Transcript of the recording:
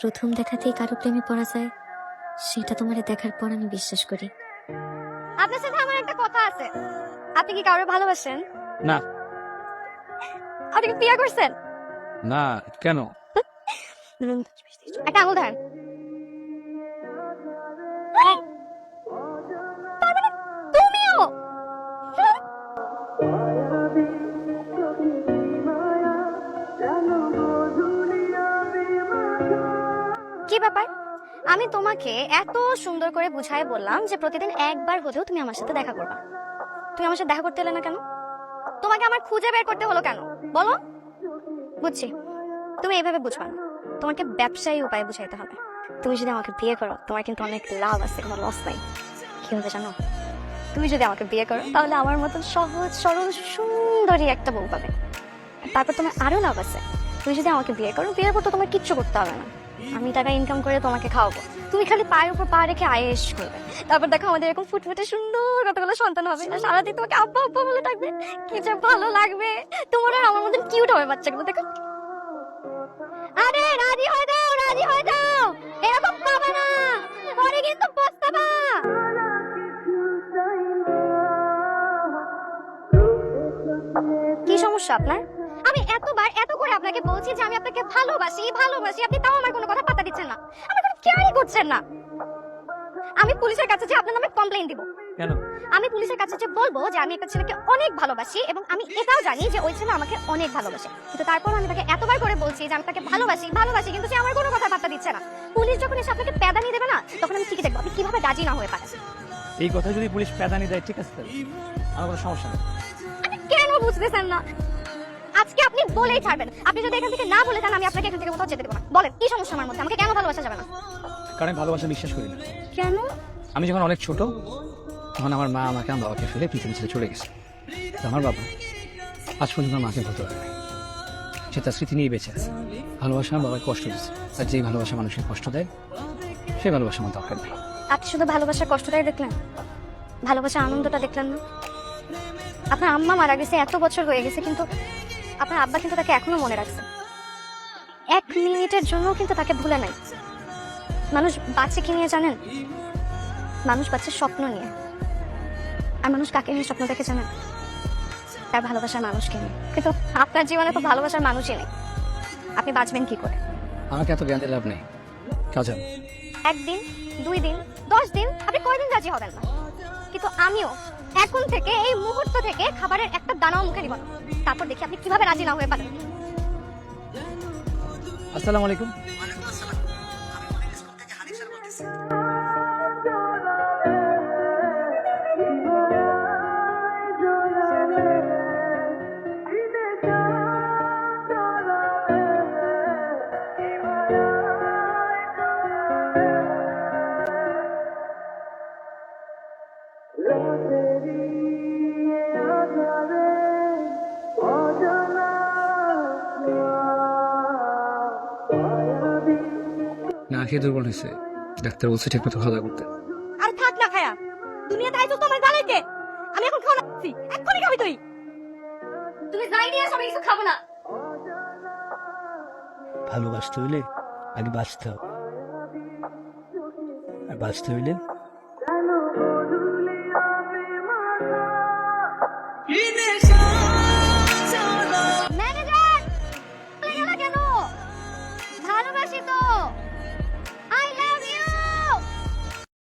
প্রথম দেখাতেই কারও প্রেমে পড়া যায় সেটা তোমার দেখার পর আমি বিশ্বাস করি। আপনার সাথে আমার একটা কথা আছে। আপনি কি কাউরে ভালোবাসেন? না। আপনি কি বিয়ে করছেন? না কেন? একটা আঙুল ধরেন। কি ব্যাপার? আমি তোমাকে এত সুন্দর করে বুঝাই বললাম যে প্রতিদিন একবার হলেও তুমি আমার সাথে দেখা করবা। তুমি আমার সাথে দেখা করতে এলে না কেন? তোমাকে আমার খুঁজে বের করতে হলো কেন? বলো। বুঝছি। তুমি এইভাবে বুঝবা না। তোমাকে ব্যবসায়ী উপায়ে বুঝাইতে হবে। তুমি যদি আমাকে বিয়ে করো, তোমার কিন্তু অনেক লাভ আছে, কোনো লস নাই। কি হবে জানো? তুমি যদি আমাকে বিয়ে করো, তাহলে আমার মতন সহজ, সরল, সুন্দরী একটা বউ পাবে। তারপর তোমার আরও লাভ আছে। তুমি যদি আমাকে বিয়ে করো, বিয়ের পর তো তোমার কিচ্ছু করতে হবে না। আমি টাকা ইনকাম করে তোমাকে খাওয়াবো। তুমি খালি পায়ের উপর পা রেখে আয়েস করবে। তারপর দেখো আমাদের এরকম ফুটফুটে সুন্দর কতগুলো সন্তান হবে না? সারাদিন তোমাকে আব্বা আব্বা বলে ডাকবে, কি যে ভালো লাগবে। তোমার আর আমার মতন কিউট হবে বাচ্চাগুলো, দেখো। আরে, রাজি হয়ে যাও, রাজি হয়ে যাও। এরকম পাবে না। পরে কিন্তু পস্তাবা। কি সমস্যা আপনার? আমি এতবার এত করে আপনাকে বলছি যে আমি আপনাকে ভালোবাসি ভালোবাসি। আপনি তাও আমার কোনো কথা পাত্তা দিচ্ছেন না। আমার কোনো কেয়ারই করছেন না। আমি পুলিশের কাছে যে আপনার নামে কমপ্লেইন দিব। কেন? আমি পুলিশের কাছে যে বলব যে আমি একটা ছেলেকে অনেক ভালোবাসি এবং আমি এটাও জানি যে ওই ছেলে আমাকে অনেক ভালোবাসে। কিন্তু তারপর আমি তাকে এতবার করে বলছি যে আমি তাকে ভালোবাসি ভালোবাসি কিন্তু সে আমার কোনো কথা পাত্তা দিচ্ছে না। পুলিশ যখন এসে আপনাকে প্যাদানি দেবে না তখন আমি ঠিকই দেখব। আপনি কীভাবে রাজি না হয়ে পারেন এই কথা যদি পুলিশ প্যাদানি দেয় ঠিক আছে আমার কোনো সমস্যা নেই। কেন বুঝতেছেন না? আজকে আপনি বলেই ছাড়বেন। আপনি যদি এখান থেকে না বলে যান আমি আপনাকে এখান থেকে কোথাও যেতে দেবো না। বলেন কি সমস্যা আমার মধ্যে। আমাকে কেন ভালোবাসা যাবে না কারণ আমি ভালোবাসা বিশ্বাস করি না। কেন? আমি যখন অনেক ছোট তখন আমার মা আমাকে আমার বাবাকে ফেলে পৃথিবী ছেড়ে চলে গেছে। আমার বাবা আজ পর্যন্ত আমার মাকে ভুলতে পারে সে তার স্মৃতি নিয়ে বেঁচে আছে। ভালোবাসা আমার বাবাকে কষ্ট দিচ্ছে আর যেই ভালোবাসা মানুষের কষ্ট দেয় সেই ভালোবাসা আমার দরকার নেই। আপনি শুধু ভালোবাসার কষ্টটাই দেখলেন? ভালোবাসার আনন্দটা দেখলেন না? আপনার আম্মা মারা গেছে এত বছর হয়ে গেছে কিন্তু আপনার আব্বা কিন্তু তাকে এখনও মনে রাখছে। এক মিনিটের জন্য কিন্তু তাকে ভুলে নাই। মানুষ বাচ্চা কি নিয়ে জানেন? মানুষ বাচ্চার স্বপ্ন নিয়ে। আর মানুষ কাকে নিয়ে স্বপ্ন দেখে জানেন? তার ভালোবাসার মানুষকে নিয়ে। কিন্তু আপনার জীবনে তো ভালোবাসার মানুষই নেই। আপনি বাঁচবেন কি করে? আমাকে এত জ্ঞান লাভ নেই। কাজ একদিন দুই দিন দশ দিন আপনি কয়দিন রাজি হবেন না? কিন্তু আমিও এখন থেকে এই মুহূর্ত থেকে খাবারের একটা দানাও মুখে নিব তারপর দেখি আপনি কীভাবে রাজি না হয়ে পারেন। আসসালামু আলাইকুম। না খেয়ে দুর্বল হয়েছে। ডাক্তার বলছে ঠিক মতো খাওয়া করতে। আর থাক না খায়া দুনিয়াতে আইছো তোমার জ্বালাইতে আমি এখন খাওয়া না এক্ষুনি খাবি তুই। তুমি যাই নিয়ে সবাই কিছু খাব না। ভালোবাসতে হইলে আগে বাঁচতে হবে। আর বাঁচতে হইলে